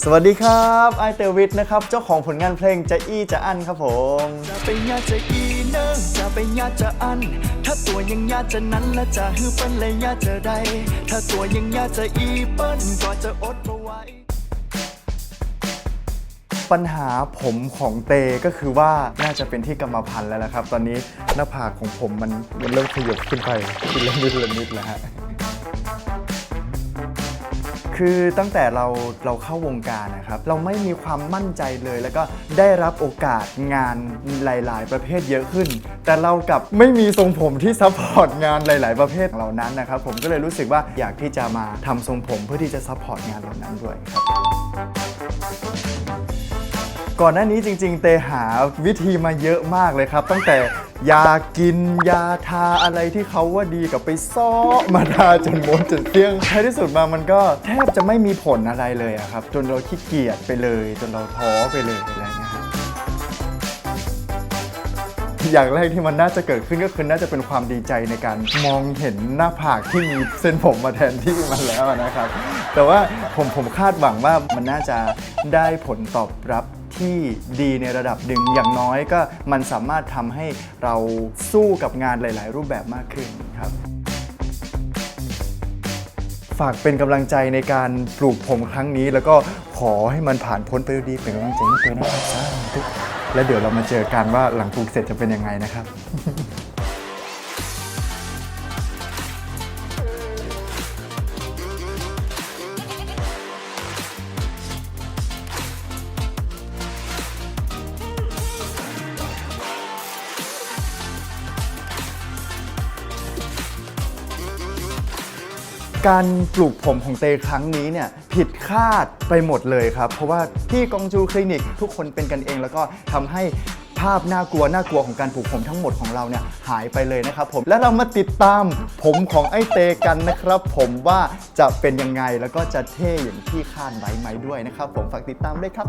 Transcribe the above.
สวัสดีครับไอเตวิทนะครับ เจ้าของผลงานเพลงจะอี้จะอั้นครับผม จะไปญาจะอีเนอจะไปญาจะอัน ถ้าตัวยังญาจะนั้นและจะฮือเปิ้นเลยญาจะใด ถ้าตัวยังญาจะอีเปิ้นก็จะอดบ่ไหวปัญหาผมของเตก็คือว่าน่าจะเป็นที่กรรมพันธุ์แล้วละครับ ตอนนี้หน้าผากของผมมันมันเริ่มขยับขึ้นไปทีละนิดละนิดแล้วฮะ คือตั้งแต่เราเราเข้าวงการนะครับ เราไม่มีความมั่นใจเลย แล้วก็ได้รับโอกาสงานหลาย ๆ ประเภทเยอะขึ้น แต่เรากับไม่มีทรงผมที่ซัพพอร์ตงานหลาย ๆ ประเภทเหล่านั้นนะครับ ผมก็เลยรู้สึกว่าอยากที่จะมาทำทรงผมเพื่อที่จะซัพพอร์ตงานเหล่านั้นด้วยครับก่อนหน้านี้จริง ๆ เตหาวิธีมาเยอะมากเลยครับ ตั้งแต่ ยากินยาทาอะไรที่เขาว่าดีกับไปซ้อมาทาจนหมดจนเตี้ยงท้ายที่สุดมามันก็แทบจะไม่มีผลอะไรเลยอะครับ จนเราขี้เกียจไปเลย จนเราท้อไปเลยอะไรเงี้ยครับอย่างแรกที่มันน่าจะเกิดขึ้นก็คือน่าจะเป็นความดีใจในการมองเห็นหน้าผากที่มีเส้นผมมาแทนที่มันแล้วนะครับ แต่ว่าผมผมคาดหวังว่ามันน่าจะได้ผลตอบรับ ที่ดีในระดับหนึ่งอย่างน้อยก็มันสามารถทำให้เราสู้กับงานหลาย ๆ รูปแบบมากขึ้นครับ ฝากเป็นกำลังใจในการปลูกผมครั้งนี้ แล้วก็ขอให้มันผ่านพ้นไปด้วยดีเป็นกำลังใจให้เตยนะครับและเดี๋ยวเรามาเจอกันว่าหลังปลูกเสร็จจะเป็นยังไงนะครับ การปลูกผมของเตครั้งนี้เนี่ยผิดคาดไปหมดเลยครับ เพราะว่าที่กองจูคลินิกทุกคนเป็นกันเองแล้วก็ทำให้ภาพน่ากลัวน่ากลัวของการปลูกผมทั้งหมดของเราเนี่ยหายไปเลยนะครับผมแล้วเรามาติดตามผมของไอ้เตกันนะครับ ผมว่าจะเป็นยังไงแล้วก็จะเท่อย่างที่คาดไว้ไหมด้วยนะครับ ผมฝากติดตามด้วยครับ